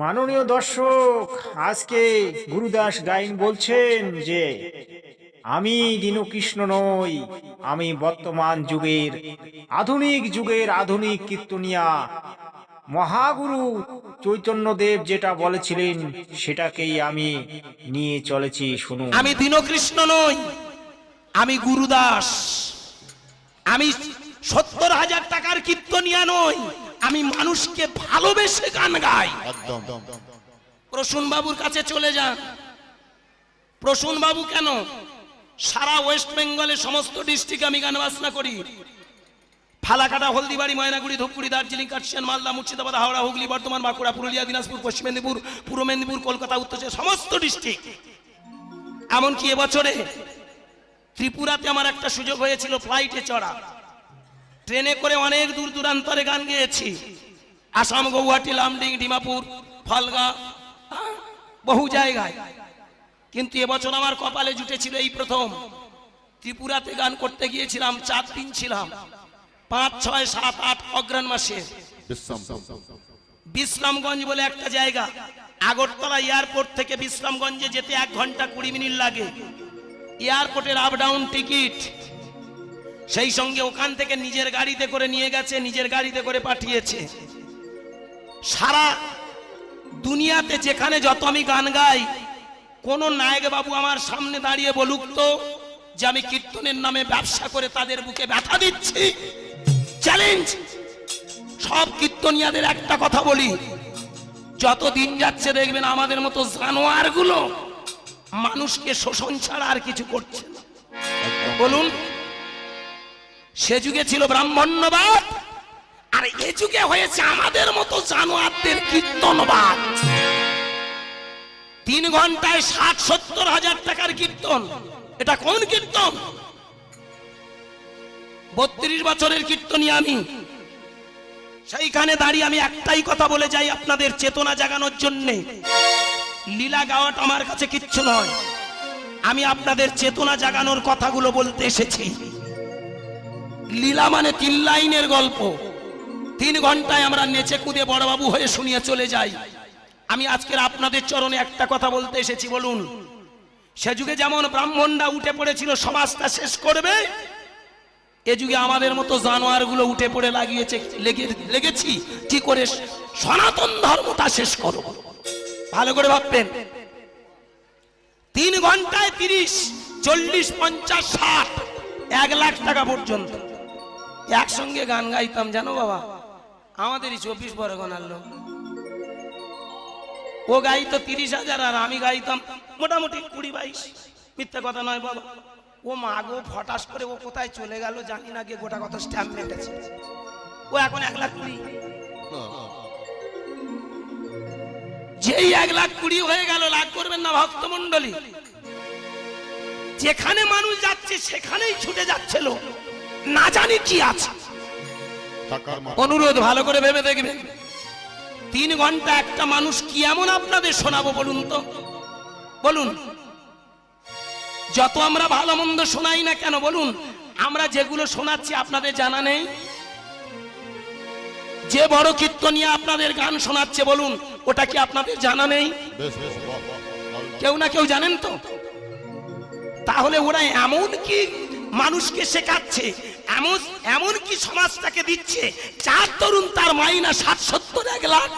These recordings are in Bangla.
মাননীয় দর্শক, আজকে গুরুদাস গাইন বলছেন যে, আমি দীনকৃষ্ণ নই, আমি বর্তমান যুগের, আধুনিক যুগের আধুনিক কীর্তনিয়া। মহাগুরু চৈতন্যদেব যেটা বলেছিলেন, সেটাকেই আমি নিয়ে চলেছি, শুনুন। আমি দীনকৃষ্ণ নই, আমি গুরুদাস। আমি সত্তর হাজার টাকার কীর্তনিয়া নই। আমি মানুষকে ভালোবেসে গান গাই। একদম। প্রসূন বাবুর কাছে চলে যান। প্রসূন বাবু কেন? সারা ওয়েস্ট বেঙ্গলে সমস্ত ডিস্ট্রিক্ট আমি গান বাজনা করি। ফালাকাটা হলদিবাড়ি ময়নাগুড়ি ধূপগুড়ি দার্জিলিং কার্শিয়ান মালদা মুর্শিদাবাদ হাওড়া হুগলি বর্ধমান বাঁকুড়া পুরুলিয়া দিনাজপুর পশ্চিম মেদিনীপুর পূর্ব মেদিনীপুর কলকাতা উত্তর সমস্ত ডিস্ট্রিক্ট। এমনকি এবছরে ত্রিপুরাতে আমার একটা সুযোগ হয়েছিল ফ্লাইটে চড়া। ট্রেনে করে অনেক দূর দূরান্তরে গান গেয়েছি। আসাম গৌহাটি লামডিং ডিমাপুর ফলগা বহু জায়গায়। কিন্তু এবছর আমার কপালে জুটেছিল এই প্রথম। ত্রিপুরাতে গান করতে গিয়েছিলাম চার দিন ছিলাম। পাঁচ ছয় সাত আট অগ্রাণ মাসে। বিশ্রামগঞ্জ বলে একটা জায়গা। আগরতলা এয়ারপোর্ট থেকে বিশ্রামগঞ্জে যেতে এক ঘণ্টা কুড়ি মিনিট লাগে। এয়ারপোর্টের আপ ডাউন টিকিট সেই সঙ্গে ওখান থেকে নিজের গাড়িতে করে নিয়ে গেছে, নিজের গাড়িতে করে পাঠিয়েছে। সারা দুনিয়াতে যেখানে যত আমি গান গাই, কোন নায়ক বাবু আমার সামনে দাঁড়িয়ে বলুক তো যে আমি কীর্তনের নামে ব্যবসা করে তাদের বুকে ব্যথা দিচ্ছি। চ্যালেঞ্জ সব কীর্তনিয়াদের একটা কথা বলি। যত দিন যাচ্ছে দেখবেন আমাদের মতো জানোয়ারগুলো মানুষকে শোষণ ছাড়া আর কিছু করছে বলুন। সে যুগে ছিল ব্রাহ্মণ্যবাদ, আর এ যুগে হয়েছে আমাদের মতো জানোয়ারদের কীর্তনবাদ। তিন ঘন্টায় ষাট সত্তর হাজার টাকার কীর্তন, এটা কোন কীর্তন? বত্রিশ বছরের কীর্তনই আমি। সেইখানে দাঁড়িয়ে আমি একটাই কথা বলে যাই আপনাদের চেতনা জাগানোর জন্যে। লীলা গাওয়াটা আমার কাছে কিচ্ছু নয়। আমি আপনাদের চেতনা জাগানোর কথাগুলো বলতে এসেছি। লীলা মানে তিন লাইনের গল্প। তিন ঘন্টায় আমরা নেচে কুদে বড়বাবু হয়ে শুনিয়ে চলে যাই। আমি আজকের আপনাদের চরণে একটা কথা বলতে এসেছি, বলুন। সে যুগে যেমন ব্রাহ্মণরা উঠে পড়েছিল, সমাজটা শেষ করবে, এ যুগে আমাদের মতো জানোয়ারগুলো উঠে পড়ে লাগিয়েছে, লেগে, লেগেছি, কি করে সনাতন ধর্মটা শেষ করো ভালো করে ভাববেন। তিন ঘন্টায় তিরিশ, চল্লিশ, পঞ্চাশ, ষাট, এক লাখ টাকা পর্যন্ত। একসঙ্গে গান গাইতাম, জানো বাবা? আমাদেরই চব্বিশ বড় গনার লোক। ও গাইতো তিরিশ হাজার, আর আমি গাইতাম মোটামুটি কুড়ি বাইশ। মিথ্যা কথা নয় বাবা। ও মাগো ফটাস করে ও কোথায় চলে গেল জানি না, গিয়ে গোটা কত স্ট্যাম্প মেটেছে। ও এখন এক লাখ কুড়ি। যেই এক লাখ কুড়ি হয়ে গেল লাভ করবেন না ভক্তমন্ডলী যেখানে মানুষ যাচ্ছে, সেখানেই ছুটে যাচ্ছিল না জানি কি আছে। অনুরোধ ভালো করে ভেবে দেখবেন তিন ঘণ্টা একটা মানুষ কি এমন আপনাদের শোনাবো বলুন তো? বলুন। যত আমরা ভালো মন্দ শোনাই না কেন বলুন। আমরা যেগুলো শোনাচ্ছি আপনাদের জানা নেই? যে বড় কীর্তনিয়া আপনাদের গান শোনাচ্ছে বলুন। ওটা কি আপনাদের জানা নেই। কেউ না কেউ জানেন তো? তাহলে ওরা এমন কি মানুষকে শেখাচ্ছে? এমন এমন কি সমাজটাকে দিচ্ছে? চার তরুণ তার মাইনা ষাট সত্তর, এক লাখ।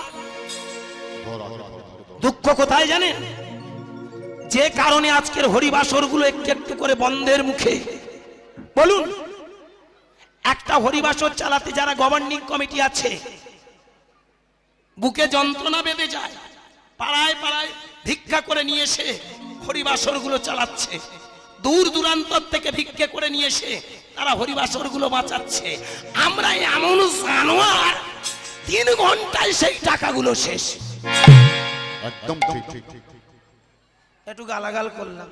দুঃখ কোথায় জানেন? যে কারণে আজকের হরিবাসরগুলো একটু একটু করে বন্ধের মুখে। বলুন, একটা হরিবাসর চালাতে যারা গভর্নিং কমিটি আছে, বুকে যন্ত্রণা বেঁধে যায়, পাড়ায় পাড়ায় ভিক্ষা করে নিয়ে এসে হরিবাসরগুলো চালাচ্ছে, দূর দূরান্তর থেকে ভিক্ষে করে নিয়ে এসে তারা হরিবাসরগুলো বাঁচাচ্ছে। আমরা এমন জানোয়ার তিন ঘন্টায় সেই টাকাগুলো শেষ। একদম ঠিক একটু গালাগাল করলাম।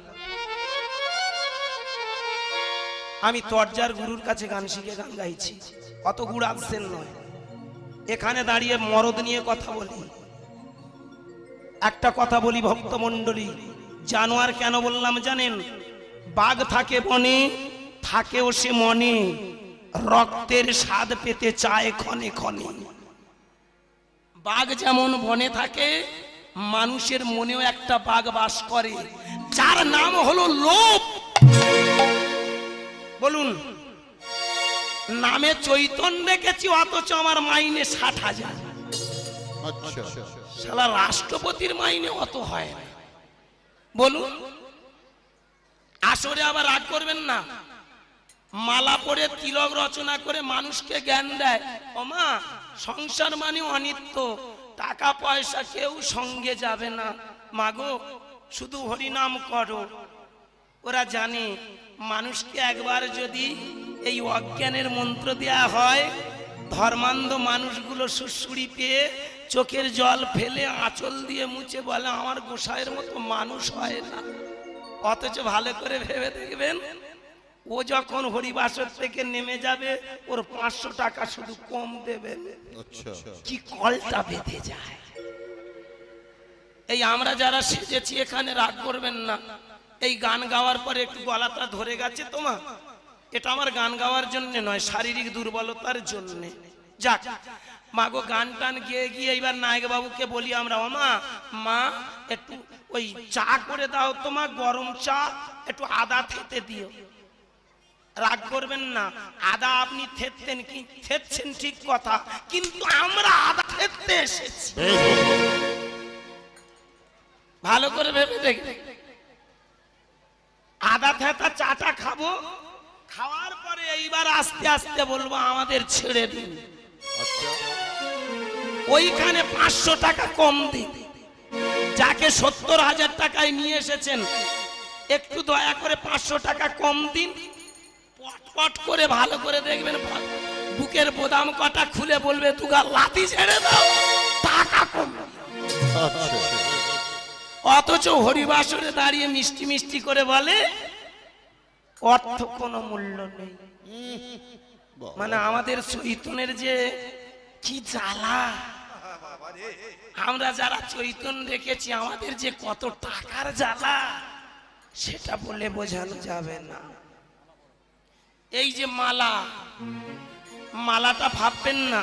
আমি তর্জার গুরুর কাছে গান শিখে গান গাইছি। অত গুড় আসছেন নয়। এখানে দাঁড়িয়ে মরদ নিয়ে কথা বলি। একটা কথা বলি ভক্তমণ্ডলী জানোয়ার কেন বললাম জানেন? বাঘ থাকে বনে থাকেও সে মনে রক্তের স্বাদ পেতে চায় ক্ষণে ক্ষণে। বাঘ যেমন বনে থাকে মানুষের মনেও একটা বাঘ বাস করে যার নাম হলো লোভ বলুন নামে চৈতন্য রেখেছি অথচ আমার মাইনে ষাট হাজার। আচ্ছা। শালা রাষ্ট্রপতির মাইনে অত হয় না। বলুন আসরে আবার রাগ করবেন না। মালা পরে তিলক রচনা করে মানুষকে জ্ঞান দেয়। ওমা সংসার মানে অনিত্য। টাকা পয়সা কেউ সঙ্গে যাবে না। মাগো শুধু হরিনাম করো। ওরা জানে, মানুষকে একবার যদি এই অজ্ঞানের মন্ত্র দেয়া হয়, ধর্মান্ধ মানুষগুলো সুসুড়ি পেয়ে চোখের জল ফেলে আঁচল দিয়ে মুছে বলে, আমার গোসাইয়ের মতো মানুষ হয় না। অথচ ভালো করে ভেবে দেখবেন ও যখন হরিবাসর থেকে নেমে যাবে ওর পাঁচশো টাকা শুধু কম দেবে। আচ্ছা। কি কলটা বেঁধে যায়। এই আমরা যারা সেজেছি এখানে রাগ করবেন না। এই গান গাওয়ার পরে একটু গলাটা ধরে গেছে তোমার এটা আমার গান গাওয়ার জন্য নয় শারীরিক দুর্বলতার জন্য। যাক মাগো গান টান গিয়ে গিয়ে এইবার নায়ক বাবুকে বলি আমরা ও মা মা একটু ওই চা করে দাও তোমা গরম চা একটু আদা থেতে দিও। রাগ করবেন না। আদা আপনি থেতেন কি? থেতছেন ঠিক কথা কিন্তু আমরা আদা থেততে এসেছি। ভালো করে ভেবে দেখবে আদা থেতা চাটা খাব খাওয়ার পরে এইবার আস্তে আস্তে বলব আমাদের ছেড়ে দিন। আচ্ছা। ওইখানে পাঁচশো টাকা কম দিন। যাকে সত্তর হাজার টাকায় নিয়ে এসেছেন একটু দয়া করে পাঁচশো টাকা কম দিন। পট করে ভালো করে দেখবেন বুকের বোদাম কটা খুলে বলবে তুগা লাতি ছেড়ে দাও। টাকা কম। অথচ হরিবাসরে দাঁড়িয়ে মিষ্টি মিষ্টি করে বলে, অর্থ কোনো মূল্য নেই। মানে আমাদের চৈতনের যে কি জ্বালা। আমরা যারা চৈতন রেখেছি আমাদের যে কত টাকার জ্বালা, সেটা বলে বোঝানো যাবে না। এই যে মালা মালাটা ভাববেন না।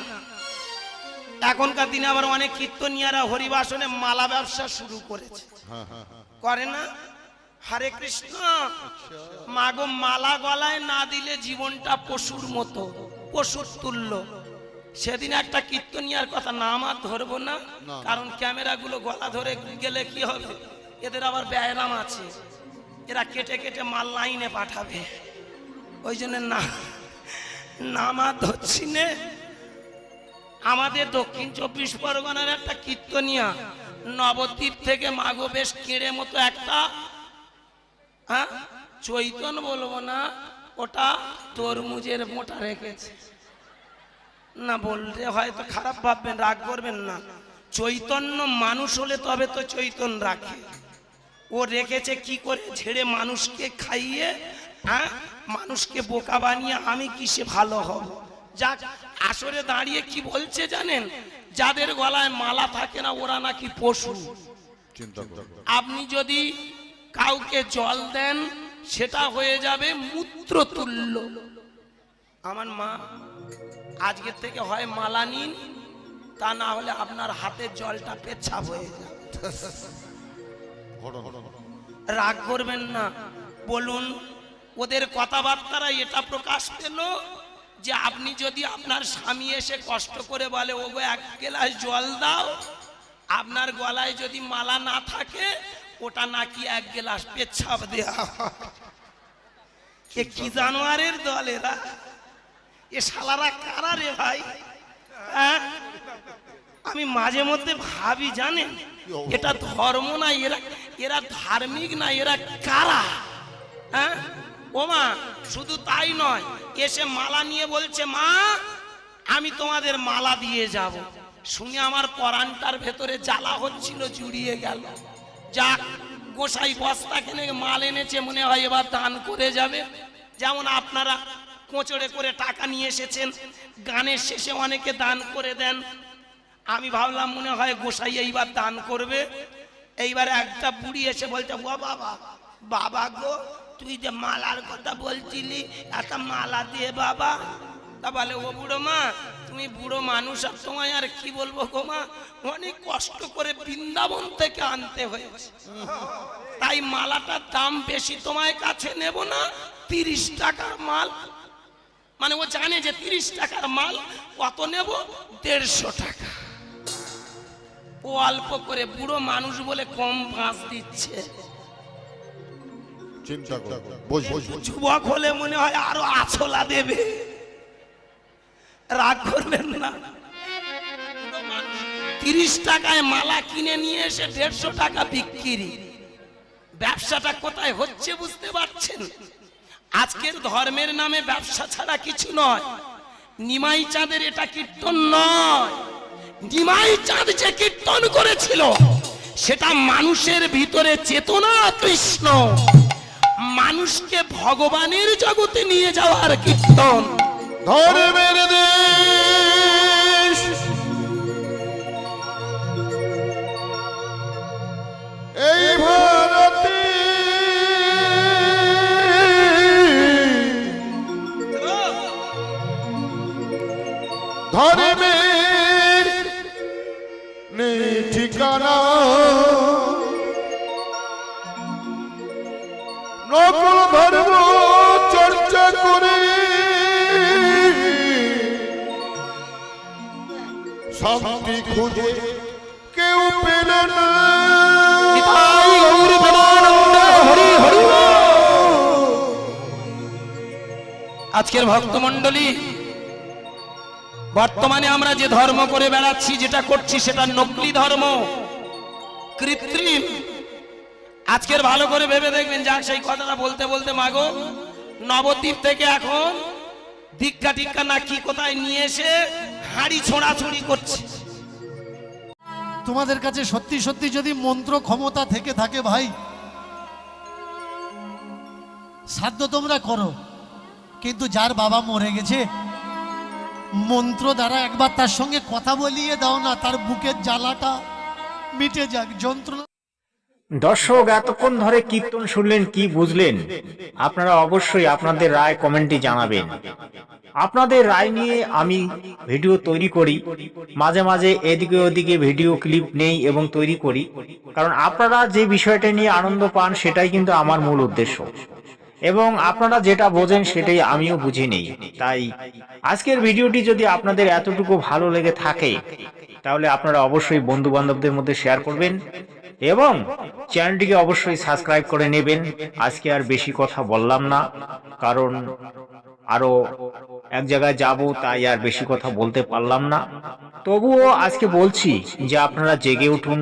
এখনকার দিনে আবার অনেক কীর্তনিয়ারা হরিবাসনে মালা ব্যবসা শুরু করেছে। করে না? হরে কৃষ্ণ মাগো মালা গলায় না দিলে জীবনটা পশুর মতো পশুর তুল্য। সেদিন একটা কীর্তনিয়ার কথা নাম আর ধরবো না না। কারণ ক্যামেরাগুলো গলা ধরে গেলে কি হবে? এদের আবার ব্যায়াম আছে। এরা কেটে কেটে মাল লাইনে পাঠাবে। ওই জন্য না নাম নে। আমাদের দক্ষিণ চব্বিশ পরগনার একটা কীর্তনিয়া, নবদ্বীপ থেকে মাগো বেশ কেড়ে মতো একটা হ্যাঁ চৈতন বলব না, ওটা তরমুজের মোটা রেখেছে। না বললে হয়তো খারাপ ভাববেন, রাগ করবেন না। চৈতন্য মানুষ হলে তবে তো চৈতন রাখে। ও রেখেছে কি করে? ঝেড়ে মানুষকে খাইয়ে হ্যাঁ? মানুষকে বোকা বানিয়ে আমি কিসে ভালো হব? যাক আসরে দাঁড়িয়ে কি বলছে জানেন? যাদের গলায় মালা থাকে না ওরা নাকি পশু। আপনি যদি কাউকে জল দেন সেটা হয়ে যাবে মূত্র তুল্য আমার মা আজকের থেকে হয় মালা নিন তা না হলে আপনার হাতের জলটা পেচ্ছাপ হয়ে যাবে। রাগ করবেন না। বলুন ওদের কথাবার্তারা এটা প্রকাশ পেল যে আপনি যদি আপনার স্বামী এসে কষ্ট করে বলে ওগো এক গ্লাস জল দাও। আপনার গলায় যদি মালা না থাকে, ওটা নাকি এক গ্লাস পেচ্ছাপ দেওয়া কি জানোয়ারের দল এরা? এ শালারা কারা রে ভাই? হ্যাঁ? আমি মাঝে মধ্যে ভাবি, জানেন? এটা ধর্ম না, এরা এরা ধার্মিক না, এরা কারা? হ্যাঁ? ও মা, শুধু তাই নয়, এসে মালা নিয়ে বলছে, মা, আমি তোমাদের মালা দিয়ে যাব। শুনে আমার পরানটার ভেতরে জ্বালা হচ্ছিল, জুড়িয়ে গেল। যাক, গোসাই বস্তা কেনে মাল এনেছে, মনে হয় এবার দান করে যাবে। যেমন আপনারা কোচড়ে করে টাকা নিয়ে এসেছেন, গানের শেষে অনেকে দান করে দেন। আমি ভাবলাম, মনে হয় গোসাই এইবার দান করবে। এইবার একটা বুড়ি এসে বলছে, ও বাবা বাবা গো তুই যে মালার কথা বলছিলি একটা মালা দিয়ে বাবা। তা বলে, ও বুড়ো মা, তুমি বুড়ো মানুষ, আর তোমায় আর কি বলব গো মা? অনেক কষ্ট করে বৃন্দাবন থেকে আনতে হয়েছে। তাই মালাটার দাম বেশি, তোমায় কাছে নেব না, তিরিশ টাকার মাল। মানে ও জানে যে তিরিশ টাকার মাল কত নেব? দেড়শো টাকা। ও অল্প করে বুড়ো মানুষ বলে কম ভাঁজ দিচ্ছে। চিন্তা। যুবক হলে মনে হয় আরও আছলা দেবে। রাগ করবেন না। তিরিশ টাকায় মালা কিনে নিয়ে এসে দেড়শো টাকা বিক্রি। ব্যবসাটা কোথায় হচ্ছে বুঝতে পারছেন? আজকের ধর্মের নামে ব্যবসা ছাড়া কিছু নয়। নিমাই চাঁদের এটা কীর্তন নয়। নিমাই চাঁদ যে কীর্তন করেছিল সেটা মানুষের ভিতরে চেতনা কৃষ্ণ মানুষকে ভগবানের জগতে নিয়ে যাওয়ার কীর্তন। ধর্মের দেশ। এই ভারতে ধর্মের ধর্ম চর্চা করে। আজকের ভক্তমণ্ডলী, বর্তমানে আমরা যে ধর্ম করে বেড়াচ্ছি, যেটা করছি সেটা নকলি ধর্ম, কৃত্রিম। আজকের ভালো করে ভেবে দেখবেন, যাক সেই কথাটা বলতে বলতে মাগো, নবদ্বীপ থেকে এখন দীক্ষা টিক্ষা না কি কোথায় নিয়ে এসে হাড়ি ছোড়াছুড়ি করছে। তোমাদের কাছে সত্যি সত্যি যদি মন্ত্র ক্ষমতা থেকে থাকে ভাই, সাধ্য তোমরা করো। কিন্তু যার বাবা মরে গেছে, মন্ত্র দ্বারা একবার তার সঙ্গে কথা বলিয়ে দাও না, তার বুকের জ্বালাটা মিটে যাক, যন্ত্রণা দর্শক, এতক্ষণ ধরে কীর্তন শুনলেন, কি বুঝলেন? আপনারা অবশ্যই আপনাদের রায় কমেন্টে জানাবেন। আপনাদের রায় নিয়ে আমি ভিডিও তৈরি করি। মাঝে মাঝে এদিকে ওদিকে ভিডিও ক্লিপ নেই এবং তৈরি করি। কারণ আপনারা যে বিষয়টা নিয়ে আনন্দ পান, সেটাই কিন্তু আমার মূল উদ্দেশ্য। এবং আপনারা যেটা বোঝেন, সেটাই আমিও বুঝে নেই। তাই আজকের ভিডিওটি যদি আপনাদের এতটুকু ভালো লেগে থাকে, তাহলে আপনারা অবশ্যই বন্ধু বান্ধবদের মধ্যে শেয়ার করবেন। এবং চ্যানেলটিকে অবশ্যই সাবস্ক্রাইব করে নেবেন। আজকে আর বেশি কথা বললাম না, কারণ আরও এক জায়গায় যাব, তাই আর বেশি কথা বলতে পারলাম না। তবুও আজকে বলছি যে আপনারা জেগে উঠুন,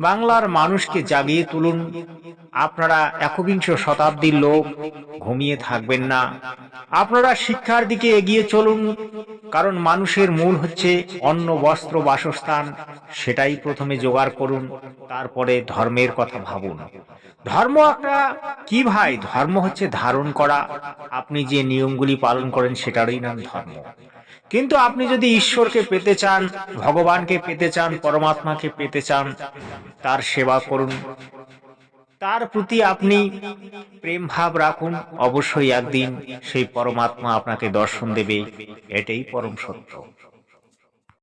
বাংলার মানুষকে জাগিয়ে তুলুন আপনারা একবিংশ শতাব্দীর লোক, ঘুমিয়ে থাকবেন না। আপনারা শিক্ষার দিকে এগিয়ে চলুন, কারণ মানুষের মূল হচ্ছে অন্ন, বস্ত্র, বাসস্থান, সেটাই প্রথমে জোগাড় করুন, তারপরে ধর্মের কথা ভাবুন। ধর্ম একটা, কি ভাই? ধর্ম হচ্ছে ধারণ করা। আপনি যে নিয়মগুলি পালন করেন সেটারই নাম ধর্ম। কিন্তু আপনি যদি ঈশ্বরকে পেতে চান, ভগবানকে পেতে চান, পরমাত্মাকে পেতে চান, তার সেবা করুন। তার প্রতি আপনি প্রেম ভাব রাখুন। অবশ্যই একদিন সেই পরমাত্মা আপনাকে দর্শন দেবে। এটাই পরম সত্য।